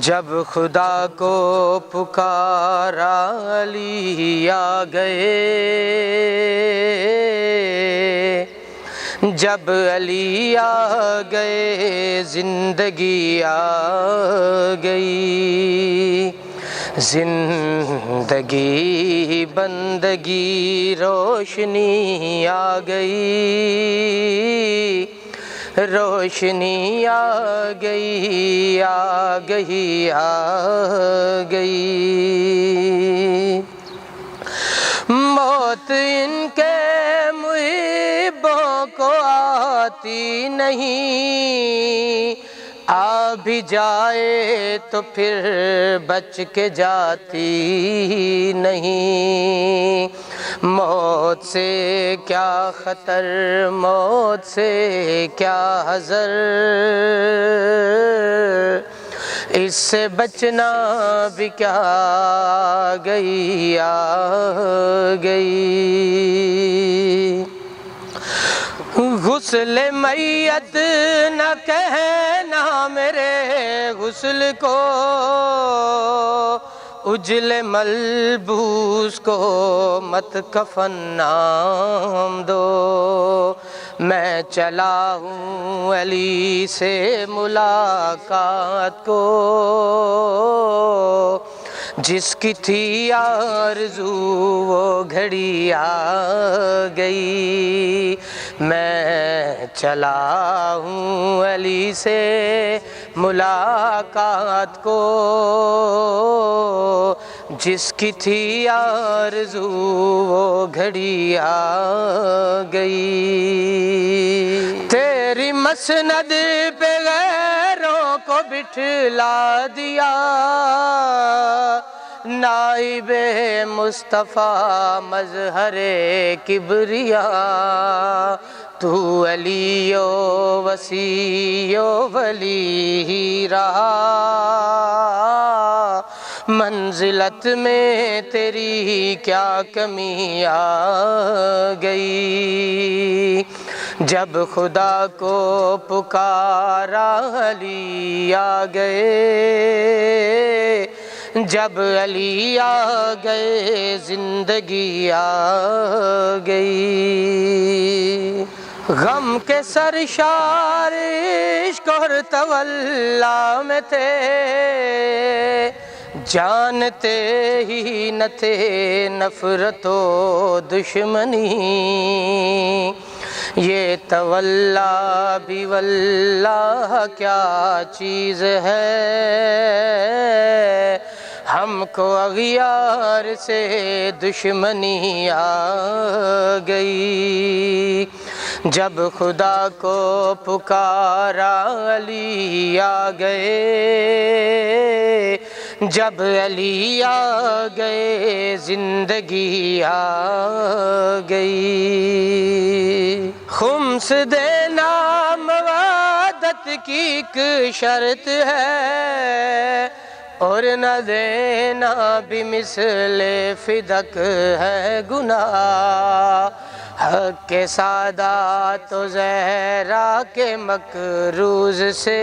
جب خدا کو پکارا علی آ گئے، جب علی آ گئے، زندگی آ گئی۔ زندگی، بندگی، روشنی آ گئی۔ روشنی آ گئی آ گئی آ گئی۔ موت ان کے محبوں کو آتی نہیں۔ آ بھی جائے تو پھر بچ کے جاتی نہیں۔ موت سے کیا خطر، موت سے کیا حضر اس سے بچنا بھی کیا گئی، آ گئی۔ غسل میت نہ کہنا میرے غسل کو، اجل ملبوس کو مت کفن نام دو۔ میں چلا ہوں علی سے ملاقات کو، جس کی تھی آرزو وہ گھڑی آ گئی۔ میں چلا ہوں علی سے ملاقات کو۔ جس کی تھی آرزو وہ گھڑی آ گئی۔ تیری مسند پہ غیروں کو بٹھلا دیا۔ نائب مصطفیٰ مظہر کبریا۔ تو علی و وسیع و ولی ہی رہا منزلت میں تیری کیا کمی آ گئی جب خدا کو پکارا علی آ گئے جب علی آ گئے زندگی آ گئی غم کے سرشار عشق اور تولا میں تھے۔ جانتے ہی نہ تھے نفرت و دشمنی۔ یہ تولا بھی واللہ کیا چیز ہے۔ ہم کو اغیار سے دشمنی آ گئی۔ جب خدا کو پکارا علی آ گئے، جب علی آ گئے، زندگی آ گئی۔ خمس دینا موادت کی ایک شرط ہے، اور نہ دینا بھی مثل فدق ہے گناہ۔ حق کے سادات و زہرا کے مکروز سے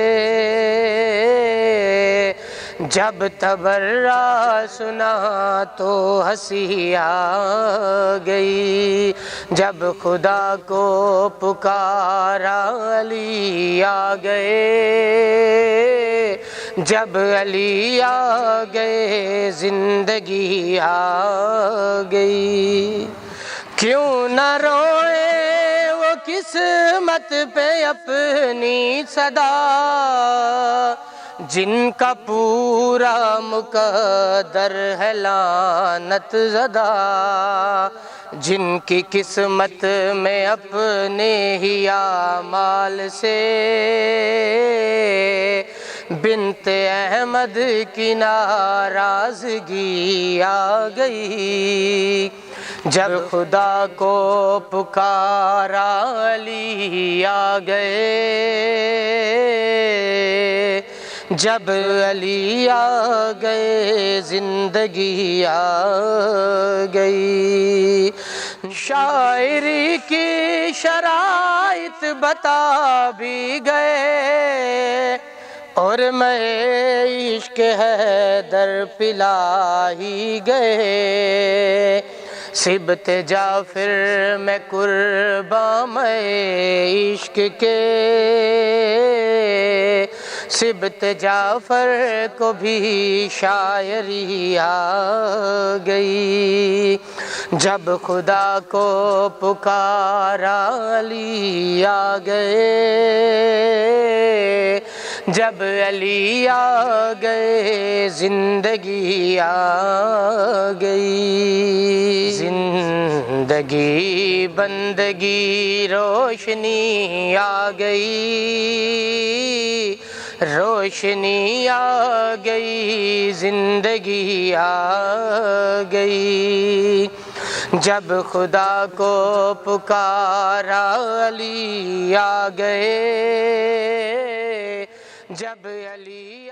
جب تبرہ سنا تو ہنسی آ گئی۔ جب خدا کو پکارا علی آ گئے۔ جب علی آ گئے زندگی آ گئی۔ کیوں نہ روئے وہ قسمت پہ اپنی صدا؟ جن کا پورا مقدر ہے لانت زدہ، جن کی قسمت میں اپنے ہی اعمال سے۔ بنت احمد کی ناراضگی آ گئی۔ جب خدا کو پکارا علی آ گئے، جب علی آ گئے، زندگی آ گئی۔ شاعری کی شرائط بتا بھی گئے، اور میں عشق ہے در پلا ہی گئے۔ سبت جعفر میں قرباں میں عشق کے۔ سبت جعفر کو بھی شاعری آ گئی۔ جب خدا کو پکارا علی آ گئے۔ جب علی آ گئے، زندگی آ گئی۔ زندگی، بندگی، روشنی آ گئی۔ روشنی آ گئی، زندگی آ گئی۔ جب خدا کو پکارا، علی آ گئے۔ جب علی